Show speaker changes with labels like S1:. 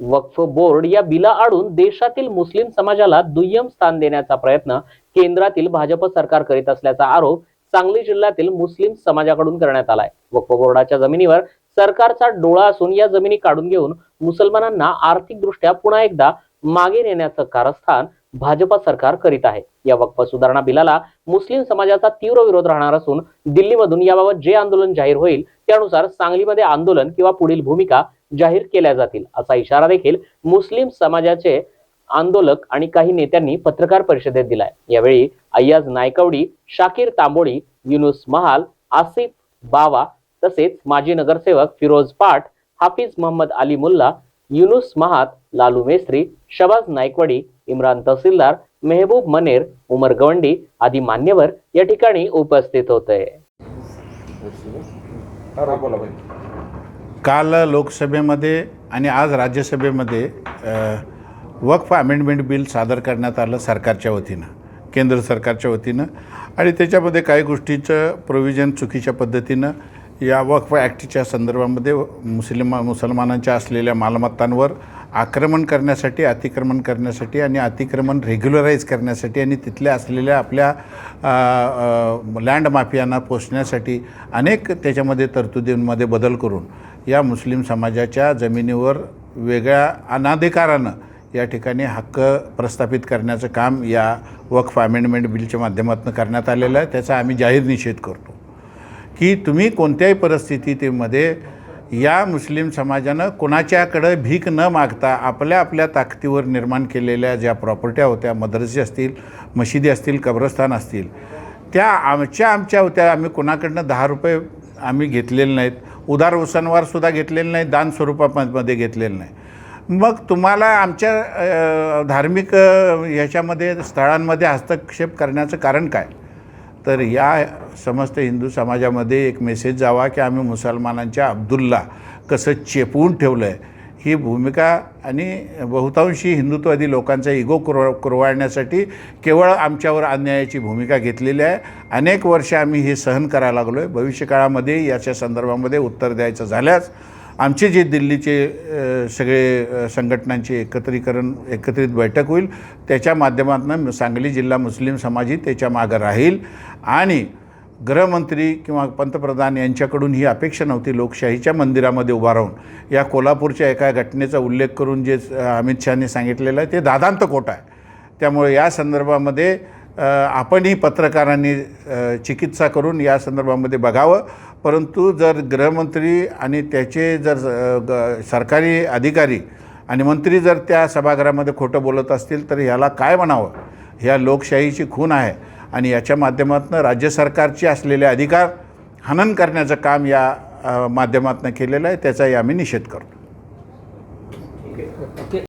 S1: वक्फ board या बिला आडून देशातील मुस्लिम समाजाला दुय्यम स्थान देण्याचा प्रयत्न केंद्रातील भाजप सरकार करीत असल्याचा आरोप सांगली जिल्ह्यातील मुस्लिम समाजाकडून करण्यात आलाय. वक्फ बोर्डाच्या जमिनीवर सरकारचा डोळा असून या जमिनी काढून घेऊन मुसलमानांना आर्थिकदृष्ट्या पुन्हा एकदा मागे नेण्याचं कारस्थान भाजपा सरकार करीत आहे. या वक्फ सुधारणा बिलाला मुस्लिम समाजाचा तीव्र विरोध राहणार असून दिल्लीमधून याबाबत जे आंदोलन जाहीर होईल त्यानुसार सांगलीमध्ये आंदोलन किंवा पुढील भूमिका जाहीर केल्या जातील असा इशारा देखील मुस्लिम समाजाचे आंदोलक आणि काही नेत्यांनी पत्रकार परिषदेत दिलाय. यावेळी अय्याज नायकवडी शाकीर तांबोळी युनुस महाल आसिफ बावा तसेच माजी नगरसेवक फिरोज पाठ हाफिज मोहम्मद अली मुल्ला युनुस महात लालू मेस्त्री शबाज नायकवडी इम्रान तहसीलदार मेहबूब मनेर उमर गवंडी आदी मान्यवर या ठिकाणी उपस्थित होते.
S2: काल लोकसभेमध्ये आणि आज राज्यसभेमध्ये वक्फ अमेंडमेंट बिल सादर करण्यात आलं सरकारच्या वतीनं केंद्र सरकारच्या वतीनं. आणि त्याच्यामध्ये काही गोष्टीचं प्रोव्हिजन चुकीच्या पद्धतीनं या वक्फ ॲक्टच्या संदर्भामध्ये मुस्लिम मुसलमानांच्या असलेल्या मालमत्तांवर आक्रमण करण्यासाठी अतिक्रमण करण्यासाठी आणि अतिक्रमण रेग्युलराईज करण्यासाठी आणि तिथल्या असलेल्या आपल्या लँड माफियांना पोचण्यासाठी अनेक त्याच्यामध्ये तरतुदींमध्ये बदल करून या मुस्लिम समाजाच्या जमिनीवर वेगळ्या अनाधिकारानं या ठिकाणी हक्क प्रस्थापित करण्याचं काम या वक्फ अमेंडमेंट बिलच्या माध्यमातून करण्यात आलेलं आहे. त्याचा आम्ही जाहीर निषेध करतो. की तुम्ही कोणत्याही परिस्थितीमध्ये या मुस्लिम समाजानं कोणाच्याकडं भीक न मागता आपल्या आपल्या ताकदीवर निर्माण केलेल्या ज्या प्रॉपर्ट्या होत्या मदरसे असतील मशिदी असतील कब्रस्तान असतील त्या आमच्या आमच्या होत्या. आम्ही कोणाकडनं दहा रुपये आम्ही घेतलेले नाहीत. उदार वसनवारसुद्धा घेतलेले नाही दान स्वरूपामध्ये घेतलेलं नाही. मग तुम्हाला आमच्या धार्मिक ह्याच्यामध्ये स्थळांमध्ये हस्तक्षेप करण्याचं कारण काय? तर या समस्त हिंदू समाजामध्ये एक मेसेज जावा की आम्ही मुसलमानांच्या अब्दुल्ला कसं चेपवून ठेवलं आहे ही भूमिका आणि बहुतांशी हिंदुत्ववादी लोकांचा इगो कुरव कुरवाळण्यासाठी केवळ आमच्यावर अन्यायाची भूमिका घेतलेली आहे. अनेक वर्ष आम्ही हे सहन करायला लागलो आहे भविष्यकाळामध्ये याच्या संदर्भामध्ये उत्तर द्यायचं झाल्यास आमचे जे दिल्लीचे सगळे संघटनांचे एकत्रीकरण एकत्रित बैठक होईल. त्याच्या माध्यमातून सांगली जिल्हा मुस्लिम समाजही त्याच्या मागं राहील. आणि गृहमंत्री किंवा पंतप्रधान यांच्याकडून ही अपेक्षा नव्हती लोकशाहीच्या मंदिरामध्ये उभा राहून. या कोल्हापूरच्या एका घटनेचा उल्लेख करून जे अमित शहानी सांगितलेलं आहे ते दादांत कोट आहे. त्यामुळे या संदर्भामध्ये आपणही पत्रकारांनी चिकित्सा करून या संदर्भामध्ये बघावं. परंतु जर गृहमंत्री आणि त्याचे जर ग- सरकारी अधिकारी आणि मंत्री जर त्या सभागृहामध्ये खोटं बोलत असतील तर ह्याला काय म्हणावं? ह्या लोकशाहीची खून आहे आणि याच्या माध्यमातून राज्य सरकारचे असलेले अधिकार हनन करण्याचं काम या माध्यमातून केलेलं आहे त्याचाही आम्ही निषेध करतो.